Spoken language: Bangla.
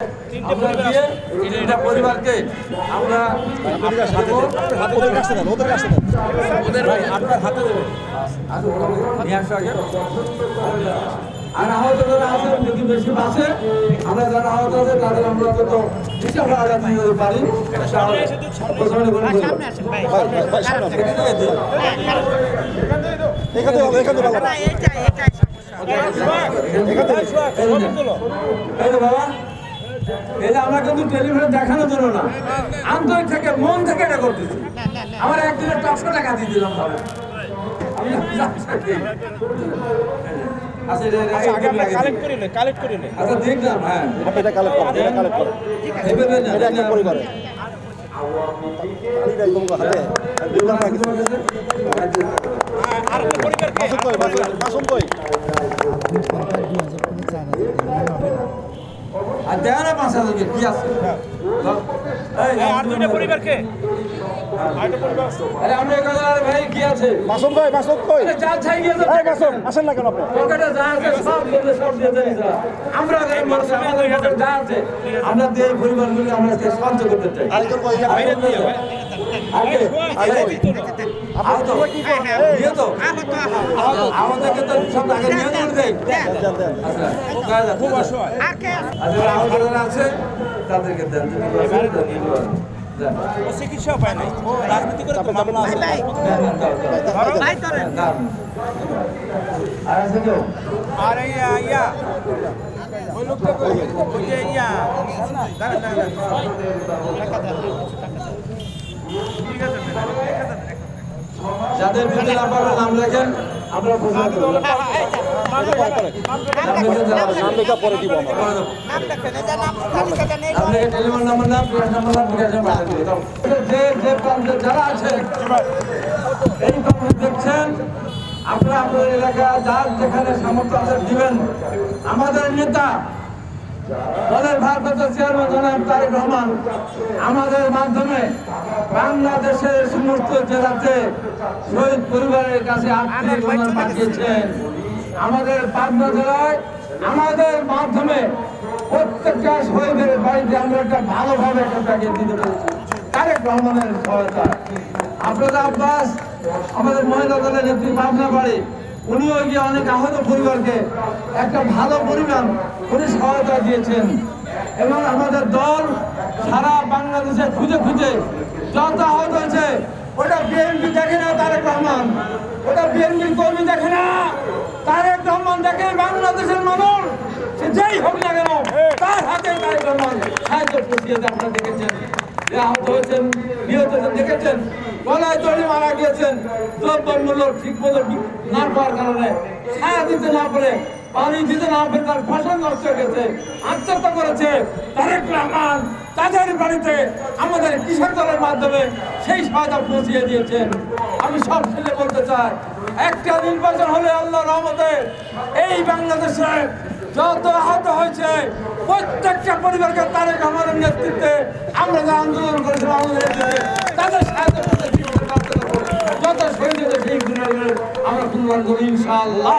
আমরা পরিবারকে আমরা ওদের কাছে দেন ওদের কাছে দেন ওদের ভাই আপনার হাতে দেবো নিয়ে আসো আগে আর আহত যারা আছে যদি বেশি বাঁচে আমরা যারা আহত আছে তাদের আমরা পারি বলে দিই। ভাই ভাই, ভাই সামনে আসুন। এখানে এখানে এখানে বাবা এই যে আমরা কিন্তু টেলিভিশন দেখানোর জন্য না আন্তরিক থেকে মন থেকে এটা করতেছি আমার একদিনের চারশো টাকা দিয়ে দিলাম আমি আচ্ছা এটা- এটা- এটা আচ্ছা দেখলাম হ্যাঁ এটা কালেক্ট করেন এটা কালেক্ট করেন এটা একটা পরিবারে এটা আর কই কই আর দেয় না পাঁচ হাজার কি আছে? আর দুইটা পরিবারকে আর পরিবার আরে আমরা এখানে আর ভাই কি আছে? মাসুম কই মাসুম কই? আরে যা চাই গিয়ে এই মাসুম আসেন না কেন আপনি? পকেটে যা আছে সব দিয়ে সব দিয়ে দেন আমরা গরিব মানুষ, আমাদের কাছে যা আছে আমরা দিয়ে এই পরিবারগুলি আমরা সাহায্য করতে চাই। কই তো? আমাদেরকে তো সব আগে নিয়ে। দেন আচ্ছা, আহত যারা আছে তাদেরকে দেন। চিকিৎসা পায় নাই। ও রাজনীতি করে তো মামলা আছে। ভাই দেন, দেন, দাও, দাও। ভাই ধরেন। দাও। আর আছে কেউ? আর ইয়া। ওই লোকটা ওই যে ইয়া। দাঁড়ান দাঁড়ান। যাদের ভিতরে আপনারা নাম লেখেন আমরা করব। যারা আছেন এই প্রান্তে দেখছেন আপনারা আপনাদের এলাকা যার যেখানে সামর্থ্য আছে দিবেন। আমাদের নেতা দলের ভারপ্রাপ্ত চেয়ারম্যান জনাব তারেক রহমান আমাদের মাধ্যমে বাংলাদেশের সমস্ত জেলাতে শহীদ পরিবারের কাছে আর্থিক অনুদান পাঠিয়েছেন। আমাদের পাবনা জেলায় আমাদের মাধ্যমে প্রত্যেকটা শহীদের বাড়িতে আমরা একটা ভালোভাবে একটা প্যাকেজ দিতে পেরেছি। তারেক রহমানের সহায়তা। আপনাদের আব্বাস, আমাদের মহিলা দলের নেত্রী পাবনা বাড়ি, উনিও গিয়ে অনেক আহত পরিবারকে একটা ভালো পরিমাণ উনি সহায়তা দিয়েছেন। এবং আমাদের দল সারা বাংলাদেশে খুঁজে খুঁজে যত আহত হয়েছে ওটা বিএনপি দেখে না, তারেক রহমান। ওটা বিএনপির কর্মী দেখে না। তারেক রহমান দেখে বাংলাদেশের মানুষ, সে যেই হোক না কেন, তার হাতে তারেক রহমান। সাহায্য পৌঁছিয়ে দেয় আপনারা দেখেছেন। আহত হয়েছেন, নিহত হয়েছেন, দেখেছেন? গলায় দড়ি মারা গিয়েছেন। দ্রব্যের মূল্য ঠিক মতো না পাওয়ার কারণে ছায়া দিতে না পারে পানি দিতে না পেরে তার ফসল নষ্ট হয়ে গেছে, আত্মহত্যা করেছে, তারেক রহমান তাদের বাড়িতে আমাদের কৃষক দলের মাধ্যমে সেই সহায়তা পৌঁছিয়ে দিয়েছেন আমি সব ছেলে বলতে চাই, একটা নির্বাচন হলে আল্লাহ রহমতে এই বাংলাদেশে যত আহত হয়েছে, প্রত্যেকটা পরিবারকে তারেক রহমানের নেতৃত্বে আমরা যে আন্দোলন করেছিলাম, আমাদের তাদের সাহায্য করতে। যত শহীদ আমরা পূর্ণ করব ইনশাআল্লাহ